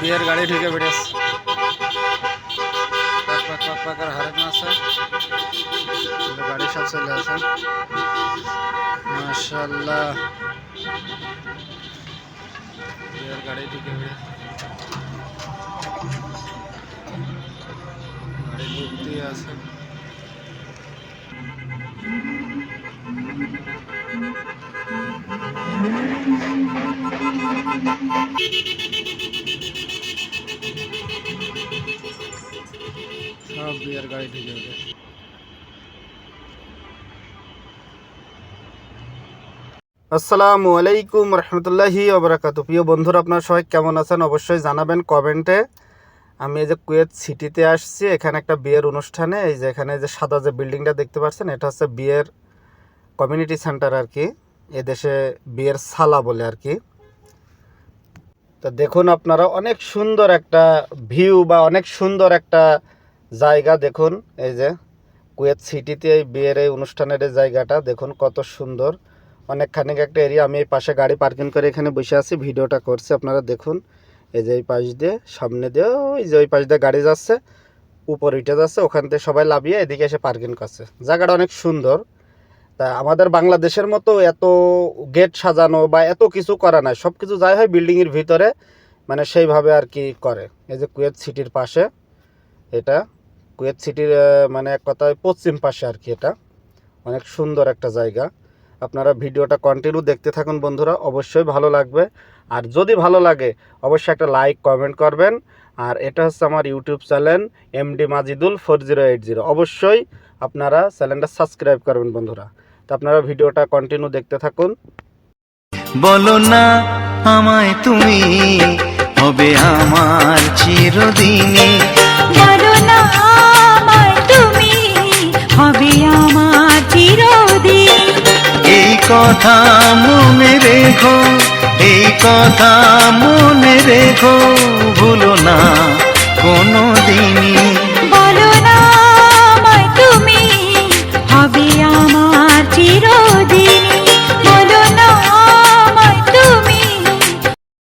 বিয়ের গাড়ি ঢুকে বেড়েছে পাক পাক পাক পাক আর গাড়ি সব চলে আছে মাশাল্লাহ বিয়ের গাড়ি ঢুকে বেড়েছে গাড়ি ঢুকতেই আছে সব বিয়ের গাড়ি ঢুকে বেড়েছে আসসালামু আলাইকুম রহমতুল্লাহি ওবরাকাতু। প্রিয় বন্ধুরা, আপনারা সবাই কেমন আছেন অবশ্যই জানাবেন কমেন্টে। আমি এই যে কুয়েত সিটিতে আসছি, এখানে একটা বিয়ের অনুষ্ঠানে, এই যে এখানে যে সাদা যে বিল্ডিংটা দেখতে পাচ্ছেন, এটা হচ্ছে বিয়ের কমিউনিটি সেন্টার আর কি এদেশে বিয়ের সালা বলে আর কি তো দেখুন আপনারা, অনেক সুন্দর একটা ভিউ বা অনেক সুন্দর একটা জায়গা দেখুন, এই যে কুয়েত সিটিতে এই বিয়ের এই অনুষ্ঠানের এই জায়গাটা দেখুন কত সুন্দর। অনেকখানি একটা এরিয়া আমি এই পাশে গাড়ি পার্কিং করে এখানে বসে আছি, ভিডিওটা করছি, আপনারা দেখুন। এই যে এই পাশ দিয়ে, সামনে দিয়ে, ওই যে ওই পাশ দিয়ে গাড়ি যাচ্ছে, উপর উঠে যাচ্ছে, ওখান থেকে সবাই লাভিয়ে এদিকে এসে পার্কিং করছে। জায়গাটা অনেক সুন্দর। তা আমাদের বাংলাদেশের মতো এত গেট সাজানো বা এত কিছু করা নাই সব কিছু যাই হয় বিল্ডিংয়ের ভিতরে মানে সেইভাবে আর কি করে। এই যে কুয়েত সিটির পাশে, এটা। কুয়েত সিটির মানে এক কথায় পশ্চিম পাশে আর কি এটা। অনেক সুন্দর একটা জায়গা। আপনারা ভিডিওটা কন্টিনিউ দেখতে থাকুন বন্ধুরা, অবশ্যই ভালো লাগবে। আর যদি ভালো লাগে, অবশ্যই একটা লাইক কমেন্ট করবেন। আর এটা হচ্ছে আমার YouTube channel MD Majidul four zero eight zero অবশ্যই আপনারা চ্যানেলটা সাবস্ক্রাইব করবেন বন্ধুরা। তো আপনারা ভিডিওটা কন্টিনিউ দেখতে থাকুন। বলো না আমায় তুমি, হবে আমার চিরদিনে কথা মনে রেখো এই কথা মনে